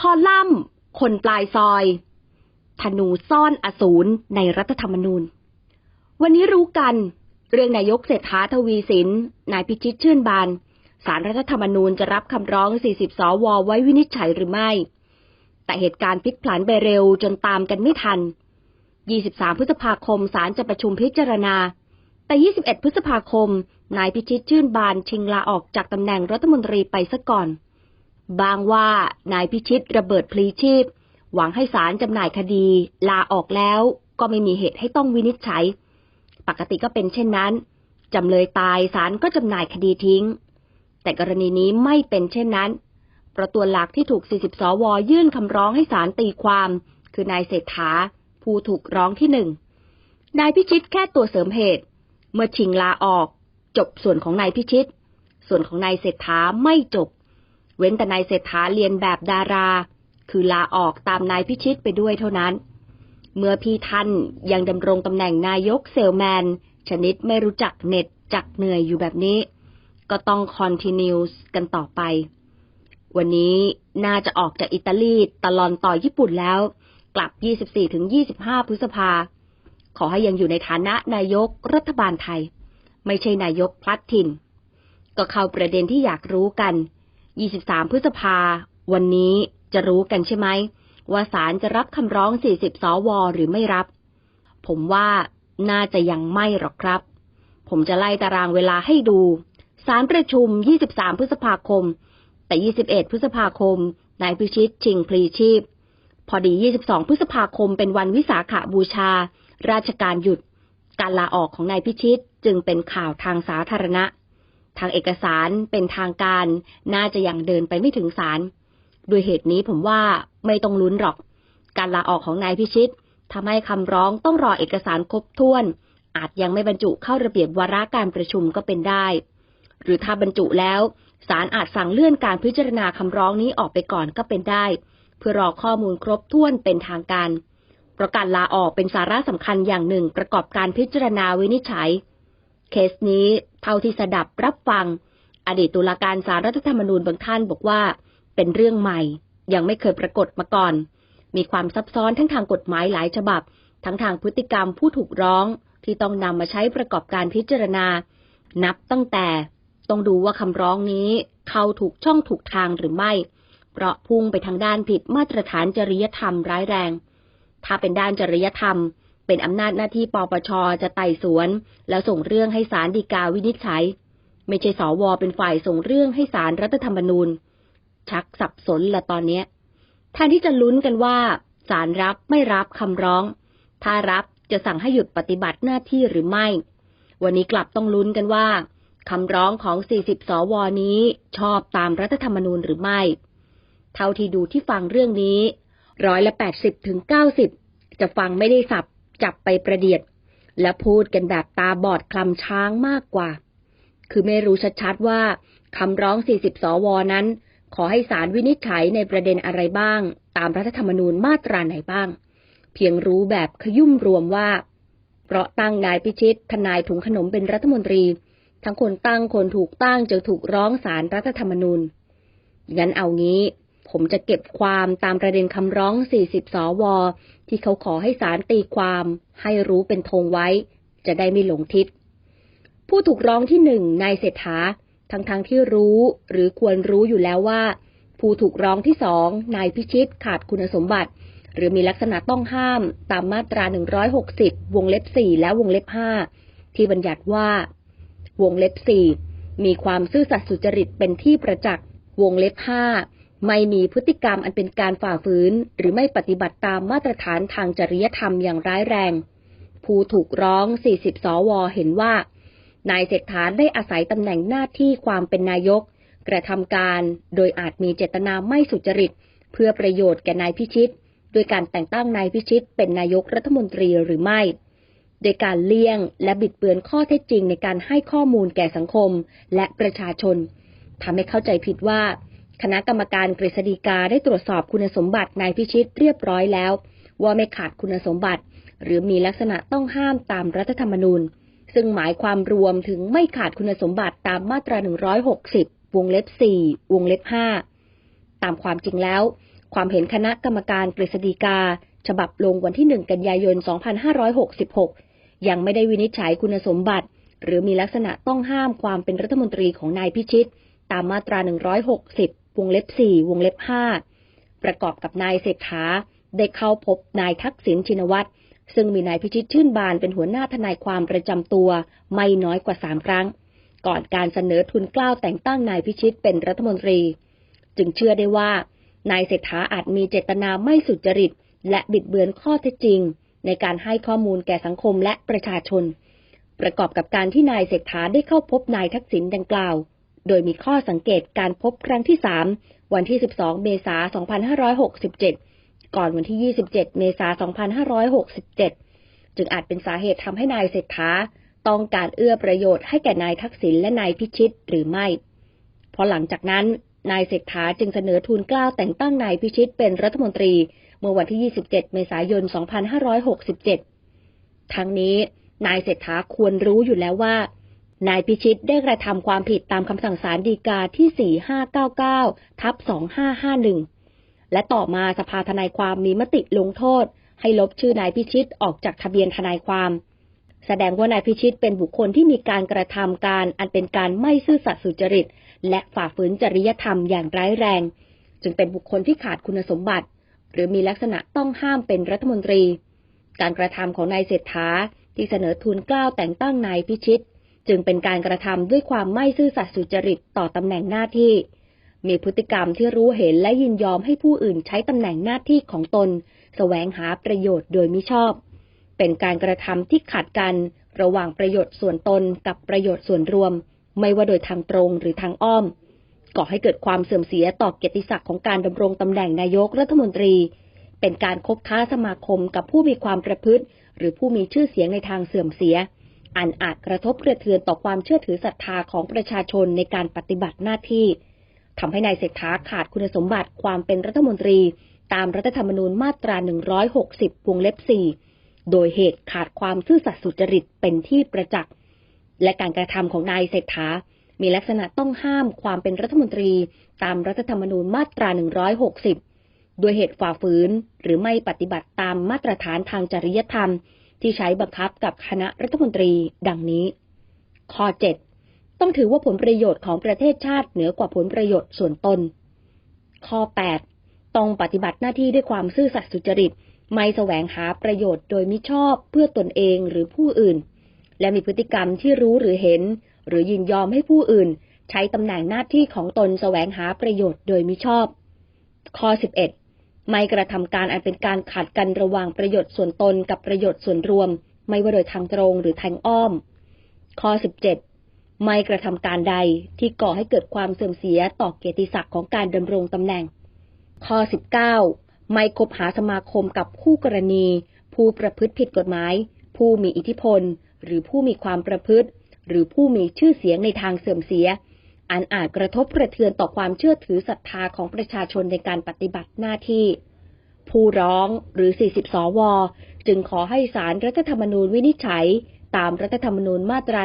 คอลัมน์ คนปลายซอย ธนูซ่อนอสูรในรัฐธรรมนูญ วันนี้รู้กันเรื่องนายกเศรษฐาทวีสิน นายพิชิตชื่นบาน สารรัฐธรรมนูญจะรับคำร้อง 40 สว ไว้วินิจฉัยหรือไม่ แต่เหตุการณ์พลิกผันไปเร็วจนตามกันไม่ทัน 23 พฤษภาคมศาลจะประชุมพิจารณา แต่ 21 พฤษภาคม นายพิชิตชื่นบานชิงลาออกจากตำแหน่งรัฐมนตรีไปซะก่อน บางว่านายพิชิตระเบิดพลีชีพ หวังให้ศาลจำหน่ายคดี ลาออกแล้วก็ไม่มีเหตุให้ต้องวินิจฉัย ปกติก็เป็นเช่นนั้น จำเลยตายศาลก็จำหน่ายคดีทิ้ง แต่กรณีนี้ไม่เป็นเช่นนั้น เพราะตัวหลักที่ถูก 40 สว ยื่นคำร้องให้ศาลตีความ คือนายเศรษฐา ผู้ถูกร้องที่หนึ่งนายพิชิตแค่ตัวเสริมเหตุ เมื่อชิงลาออก จบส่วนของนายพิชิต ส่วนของนายเศรษฐาไม่จบ เว้นแต่นายเศรษฐาเรียนแบบดารา คือลาออกตามนายพิชิตไปด้วยเท่านั้น เมื่อพี่ท่านยังดำรงตำแหน่งนายกเซลแมน ชนิดไม่รู้จักเหน็ดจักเหนื่อยอยู่แบบนี้ ก็ต้องคอนติเนียสกันต่อไป วันนี้น่าจะออกจากอิตาลีตลอนต่อญี่ปุ่นแล้ว กลับ 24-25 พฤษภา ขอให้ยังอยู่ในฐานะนายกรัฐบาลไทย ไม่ใช่นายกพลัดถิ่น ก็เข้าประเด็นที่อยากรู้กัน 23 พฤษภา วันนี้จะรู้กันใช่ไหม ว่าศาลจะรับคำร้อง 40 สว หรือไม่รับ ผมว่าน่าจะยังไม่หรอกครับ ผมจะไล่ตารางเวลาให้ดูศาลประชุม 23 พฤษภาคม แต่ 21 พฤษภาคม นายพิชิตชิงพลีชีพ พอดี 22 พฤษภาคมเป็นวันวิสาขาบูชา ราชการหยุด การลาออกของนายพิชิตจึงเป็นข่าวทางสาธารณะ ทางเอกสารเป็นทางการ น่าจะยังเดินไปไม่ถึงศาลด้วยเหตุนี้ผมว่าไม่ต้องลุ้นหรอก การลาออกของนายพิชิตทำให้คำร้องต้องรอเอกสารครบถ้วน อาจยังไม่บรรจุเข้าระเบียบวาระการประชุมก็เป็นได้ หรือถ้าบรรจุแล้วศาลอาจสั่งเลื่อนการพิจารณาคำร้องนี้ออกไปก่อนก็เป็นได้ เพื่อรอข้อมูลครบถ้วนเป็นทางการเพราะการลาออกเป็นสาระสำคัญอย่างหนึ่งประกอบการพิจารณาวินิจฉัย เคสนี้ เท่าที่สดับรับฟัง อดีตตุลาการสารรัฐธรรมนูญบางท่านบอกว่า เป็นเรื่องใหม่ ยังไม่เคยปรากฏมาก่อน มีความซับซ้อนทั้งทางกฎหมายหลายฉบับ ทั้งทางพฤติกรรมผู้ถูกร้องที่ต้องนำมาใช้ประกอบการพิจารณา นับตั้งแต่ ต้องดูว่าคำร้องนี้เข้าถูกช่องถูกทางหรือไม่ เพราะพุ่งไปทางด้านผิดมาตรฐานจริยธรรมร้ายแรง ถ้าเป็นด้านจริยธรรม เป็นอำนาจหน้าที่ปปชจะไต่สวน แล้วส่งเรื่องให้ศาลฎีกาวินิจฉัย ไม่ใช่สวเป็นฝ่ายส่งเรื่องให้ศาลรัฐธรรมนูญ ชักสับสนละตอนเนี้ยแทนที่จะลุ้นกันว่าศาลรับไม่รับคำร้อง ถ้ารับจะสั่งให้หยุดปฏิบัติหน้าที่หรือไม่ วันนี้กลับต้องลุ้นกันว่าคำร้องของ 40 สวนี้ชอบตามรัฐธรรมนูญหรือไม่ เท่าที่ดูที่ฟังเรื่องนี้ร้อยละ 80 ถึง 90 จะฟังไม่ได้สับ จับไปประเดียด และพูดกันแบบตาบอดคลำช้างมากกว่า คือไม่รู้ชัดๆว่าคำร้อง 40 สวนั้น ขอให้ศาลวินิจฉัยในประเด็นอะไรบ้าง ตามรัฐธรรมนูญมาตราไหนบ้าง เพียงรู้แบบขยุ่มรวมว่า เพราะตั้งนายพิชิตทนายถุงขนมเป็นรัฐมนตรี ทั้งคนตั้งคนถูกตั้งจะถูกร้องศาลรัฐธรรมนูญงั้นเอางี้ ผมจะเก็บความตามประเด็นคำร้อง 40 สว ที่เขาขอให้ศาลตีความให้รู้เป็นธงไว้ จะได้ไม่หลงทิศ ผู้ถูกร้องที่หนึ่งนายเศรษฐา ทั้งๆทที่รู้หรือควรรู้อยู่แล้วว่า ผู้ถูกร้องที่สองนายพิชิตขาดคุณสมบัติ หรือมีลักษณะต้องห้ามตามมาตรา 160 วงเล็บ 4 และวงเล็บ 5 ที่บัญญัติว่า วงเล็บ 4 มีความซื่อสัตย์สุจริตเป็นที่ประจักษ์วงเล็บ 5 ไม่มีพฤติกรรมอันเป็นการฝ่าฝืน หรือไม่ปฏิบัติตามมาตรฐานทางจริยธรรมอย่างร้ายแรง ผู้ถูกร้อง 40 สว เห็นว่า นายเศรษฐาได้อาศัยตำแหน่งหน้าที่ความเป็นนายก กระทำการโดยอาจมีเจตนาไม่สุจริต เพื่อประโยชน์แก่นายพิชิต โดยการแต่งตั้งนายพิชิต เป็นนายกรัฐมนตรีหรือไม่โดยการเลี่ยงและบิดเบือนข้อเท็จจริงในการให้ข้อมูลแก่สังคมและประชาชนทำให้เข้าใจผิดว่า คณะกรรมการกฤษฎีกาได้ตรวจสอบคุณสมบัตินายพิชิตเรียบร้อยแล้ว ว่าไม่ขาดคุณสมบัติ หรือมีลักษณะต้องห้ามตามรัฐธรรมนูญ ซึ่งหมายความรวมถึงไม่ขาดคุณสมบัติตามมาตรา 160 วงเล็บ 4 วงเล็บ 5 ตามความจริงแล้ว ความเห็นคณะกรรมการกฤษฎีกา ฉบับลงวันที่ 1 กันยายน 2566 ยังไม่ได้วินิจฉัยคุณสมบัติ หรือมีลักษณะต้องห้ามความเป็นรัฐมนตรีของนายพิชิต ตามมาตรา 160 วงเล็บ4วงเล็บ5ประกอบกับนายเศรษฐาได้เข้าพบนายทักษิณชินวัตรซึ่งมีนายพิชิตชื่นบานเป็นหัวหน้าทนายความประจำตัวไม่น้อยกว่าสามครั้ง ก่อนการเสนอทุนกล้าวแต่งตั้งนายพิชิตเป็นรัฐมนตรี จึงเชื่อได้ว่านายเศรษฐาอาจมีเจตนาไม่สุจริต และบิดเบือนข้อเท็จจริง ในการให้ข้อมูลแก่สังคมและประชาชน ประกอบกับการที่นายเศรษฐาได้เข้าพบนายทักษิณดังกล่าว โดยมีข้อสังเกตการพบครั้งที่ 3 วันที่ 12 เมษายน 2567 ก่อนวันที่ 27 เมษายน 2567 จึงอาจเป็นสาเหตุทำให้นายเศรษฐาต้องการเอื้อประโยชน์ให้แก่นายทักษิณและนายพิชิตหรือไม่ เพราะหลังจากนั้นนายเศรษฐาจึงเสนอทูลกล้าวแต่งตั้งนายพิชิตเป็นรัฐมนตรีเมื่อวันที่ 27 เมษายน 2567 ทั้งนี้นายเศรษฐาควรรู้อยู่แล้วว่า นายพิชิตได้กระทำความผิดตามคำสั่งศาลฎีกาที่ 4599 ทับ 2551 และต่อมาสภาทนายความมีมติลงโทษ ให้ลบชื่อนายพิชิตออกจากทะเบียนทนายความ แสดงว่านายพิชิตเป็นบุคคลที่มีการกระทำการอันเป็นการไม่ซื่อสัตย์สุจริต และฝ่าฝืนจริยธรรมอย่างร้ายแรง จึงเป็นบุคคลที่ขาดคุณสมบัติ หรือมีลักษณะต้องห้ามเป็นรัฐมนตรี การกระทำของนายเศรษฐาที่เสนอทุนกล้าวแต่งตั้งนายพิชิต จึงเป็นการกระทำด้วยความไม่ซื่อสัตย์สุจริตต่อตำแหน่งหน้าที่ มีพฤติกรรมที่รู้เห็นและยินยอมให้ผู้อื่นใช้ตำแหน่งหน้าที่ของตน แสวงหาประโยชน์โดยมิชอบ เป็นการกระทำที่ขัดกัน ระหว่างประโยชน์ส่วนตนกับประโยชน์ส่วนรวม ไม่ว่าโดยทางตรงหรือทางอ้อม ก่อให้เกิดความเสื่อมเสียต่อเกียรติศักดิ์ของการดำรงตำแหน่งนายกรัฐมนตรี เป็นการคบค้าสมาคมกับผู้มีความประพฤติ หรือผู้มีชื่อเสียงในทางเสื่อมเสีย อันอาจกระทบกระเทือนต่อความเชื่อถือศรัทธาของประชาชนในการปฏิบัติหน้าที่ทำให้นายเศรษฐาขาดคุณสมบัติความเป็นรัฐมนตรี ตามรัฐธรรมนูญมาตรา 160 วงเล็บ 4 โดยเหตุขาดความซื่อสัตย์สุจริตเป็นที่ประจักษ์ และการกระทำของนายเศรษฐา มีลักษณะต้องห้ามความเป็นรัฐมนตรี ตามรัฐธรรมนูญมาตรา 160โดยเหตุฝ่าฝืน หรือไม่ปฏิบัติตามมาตรฐานทางจริยธรรม ที่ใช้บังคับกับคณะรัฐมนตรี ดังนี้ ข้อ 7 ต้องถือว่าผลประโยชน์ของประเทศชาติเหนือกว่าผลประโยชน์ส่วนตน ข้อ 8 ต้องปฏิบัติหน้าที่ด้วยความซื่อสัตย์สุจริต ไม่แสวงหาประโยชน์โดยมิชอบเพื่อตนเองหรือผู้อื่น และมีพฤติกรรมที่รู้หรือเห็น หรือยินยอมให้ผู้อื่น ใช้ตำแหน่งหน้าที่ของตนแสวงหาประโยชน์โดยมิชอบ ข้อ 11 ไม่กระทำการอันเป็นการขัดกันระหว่างประโยชน์ส่วนตนกับประโยชน์ส่วนรวม ไม่ว่าโดยทางตรงหรือทางอ้อม ข้อ 17 ไม่กระทำการใดที่ก่อให้เกิดความเสื่อมเสียต่อเกียรติศักดิ์ของการดำรงตำแหน่ง ข้อ 19 ไม่คบหาสมาคมกับคู่กรณี ผู้ประพฤติผิดกฎหมาย ผู้มีอิทธิพล หรือผู้มีความประพฤติ หรือผู้มีชื่อเสียงในทางเสื่อมเสีย อันอาจกระทบกระเทือนต่อความเชื่อถือศรัทธาของประชาชนในการปฏิบัติหน้าที่ ผู้ร้องหรือ 40 สว จึงขอให้ศาลรรัฐธรรมนูญวินิจฉัย ตามรัฐธรรมนูญมาตรา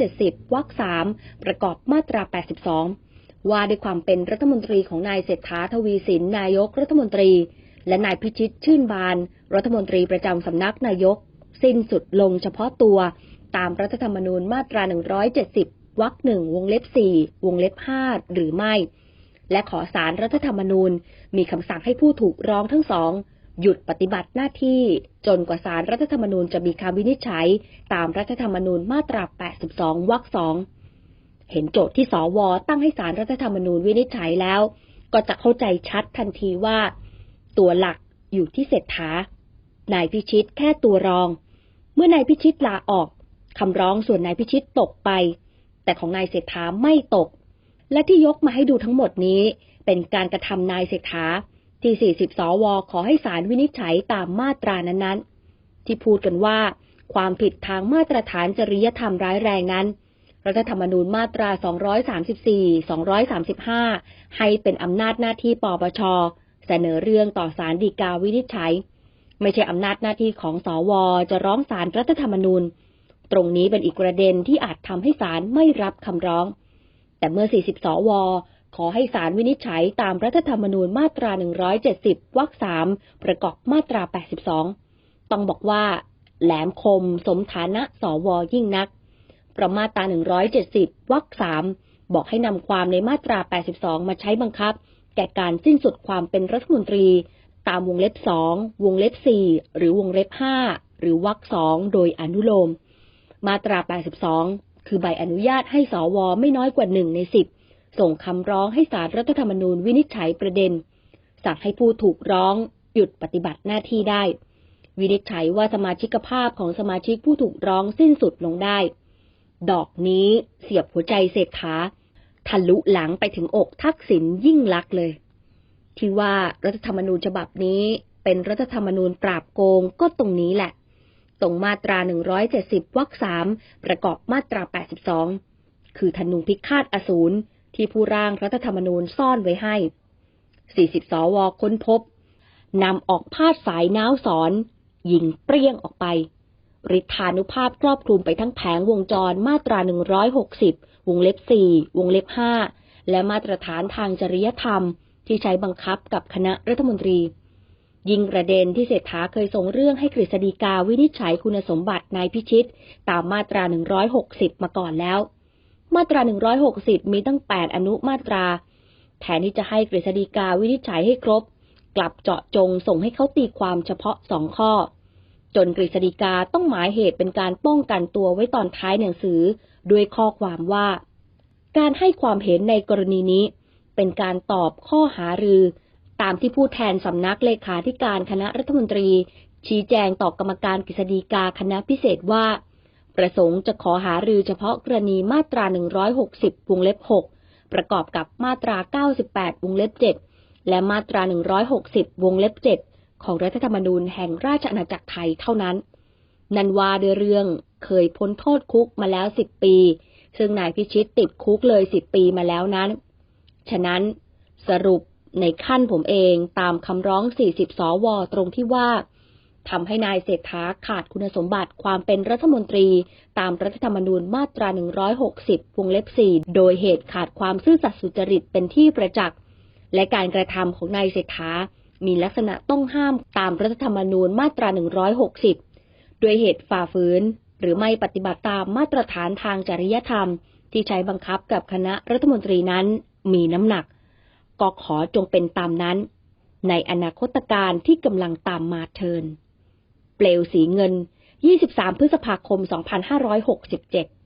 170 วรรค 3 ประกอบมาตรา 82 ว่าด้วยความเป็นรัฐมนตรีของนายเศรษฐาทวีสินนายกรัฐมนตรี และนายพิชิตชื่นบาน รัฐมนตรีประจำสำนักนายก สิ้นสุดลงเฉพาะตัว ตามรัฐธรรมนูญมาตรา 170 วรรคหนึ่งวงเล็บ4วงเล็บ5หรือไม่ และขอสารรัฐธรรมนูญมีคำสั่งให้ผู้ถูกร้องทั้งสองหยุดปฏิบัติหน้าที่จนกว่าสารรัฐธรรมนูญจะมีคำวินิจฉัย ตามรัฐธรรมนูญมาตรา 82 วรรคสองเห็นโจทย์ที่สวตั้งให้สารรัฐธรรมนูญวินิจฉัยแล้ว ก็จะเข้าใจชัดทันทีว่า ตัวหลักอยู่ที่เศรษฐานายพิชิตแค่ตัวรอง เมื่อนายพิชิตลาออกคำร้องส่วนนายพิชิตตกไป แต่ของนายเศรษฐาไม่ตก และที่ยกมาให้ดูทั้งหมดนี้ เป็นการกระทำนายเศรษฐาที่ 40 สว ขอให้ศาลวินิจฉัยตามมาตรานั้นๆ ที่พูดกันว่า ความผิดทางมาตรฐานจริยธรรมร้ายแรงนั้น รัฐธรรมนูญมาตรา 234 235 ให้เป็นอำนาจหน้าที่ปปช เสนอเรื่องต่อศาลฎีกาวินิจฉัย ไม่ใช่อำนาจหน้าที่ของสว จะร้องศาลรรัฐธรรมนูญ ตรงนี้เป็นอีกประเด็นที่อาจทำให้ศาลไม่รับคำร้อง แต่เมื่อ 40 สว ขอให้ศาลวินิจฉัยตามรัฐธรรมนูญมาตรา 170 วรรคสามประกอบมาตรา 82 ต้องบอกว่าแหลมคมสมฐานะสวยิ่งนัก ประมาตรา 170 วรรคสามบอกให้นำความในมาตรา 82 มาใช้บังคับ แก่การสิ้นสุดความเป็นรัฐมนตรี ตามวงเล็บ 2 วงเล็บ 4 หรือวงเล็บ 5 หรือวรรคสองโดยอนุโลม มาตรา 82 คือใบอนุญาตให้สวไม่น้อยกว่า1ใน10ส่งคำร้องให้สารรัฐธรรมนูญวินิจฉัยประเด็น สั่งให้ผู้ถูกร้องหยุดปฏิบัติหน้าที่ได้ วินิจฉัยว่าสมาชิกภาพของสมาชิกผู้ถูกร้องสิ้นสุดลงได้ ดอกนี้เสียบหัวใจเศรษฐาทะลุหลังไปถึงอกทักษิณยิ่งลักเลย ที่ว่ารัฐธรรมนูญฉบับนี้เป็นรัฐธรรมนูญปราบโกงก็ตรงนี้แหละ ตรงมาตรา 170 วรรคสามประกอบมาตรา 82 คือธนูพิฆาตอสูรที่ผู้ร่างรัฐธรรมนูญซ่อนไว้ให้ 40 สวค้นพบนำออกพาดสายน้าวสอนยิงเปรี้ยงออกไปฤทธานุภาพครอบคลุมไปทั้งแผงวงจรมาตรา 160 วงเล็บ 4 วงเล็บ 5 และมาตรฐานทางจริยธรรมที่ใช้บังคับกับคณะรัฐมนตรี ยิงประเด็นที่เศรษฐาเคยส่งเรื่องให้กฤษฎีกาวินิจฉัยคุณสมบัตินายพิชิต ตามมาตรา 160 มาก่อนแล้ว มาตรา 160 มีตั้ง 8 อนุมาตรา แทนที่จะให้กฤษฎีกาวินิจฉัยให้ครบ กลับเจาะจงส่งให้เขาตีความเฉพาะสองข้อ จนกฤษฎีกาต้องหมายเหตุเป็นการป้องกันตัวไว้ตอนท้ายหนังสือด้วยข้อความว่า การให้ความเห็นในกรณีนี้ เป็นการตอบข้อหารือ ตามที่ผู้แทนสำนักเลขาธิการคณะรัฐมนตรี ชี้แจงต่อกรรมการกฤษฎีกาคณะพิเศษว่า ประสงค์จะขอหารือเฉพาะกรณีมาตรา 160 วงเล็บ 6 ประกอบกับมาตรา 98 วงเล็บ 7 และมาตรา 160 วงเล็บ 7 ของรัฐธรรมนูญแห่งราชอาณาจักรไทยเท่านั้น นันวาเดเรื่องเคยพ้นโทษคุกมาแล้ว 10 ปี ซึ่งนายพิชิตติดคุกเลย 10 ปีมาแล้วนั้น ฉะนั้นสรุป ในขั้นผมเองตามคำร้อง 40 สว ตรงที่ว่าทำให้นายเศรษฐาขาดคุณสมบัติความเป็นรัฐมนตรี ตามรัฐธรรมนูญมาตรา 160 วงเล็บ 4 โดยเหตุขาดความซื่อสัตย์สุจริตเป็นที่ประจักษ์ และการกระทำของนายเศรษฐา มีลักษณะต้องห้ามตามรัฐธรรมนูญมาตรา 160ด้วยเหตุฝ่าฝืน หรือไม่ปฏิบัติตามมาตรฐานทางจริยธรรม ที่ใช้บังคับกับคณะรัฐมนตรีนั้นมีน้ำหนัก ก็ขอจงเป็นตามนั้น ในอนาคตการที่กำลังตามมาเทิน เปลวสีเงิน 23 พฤษภาคม 2567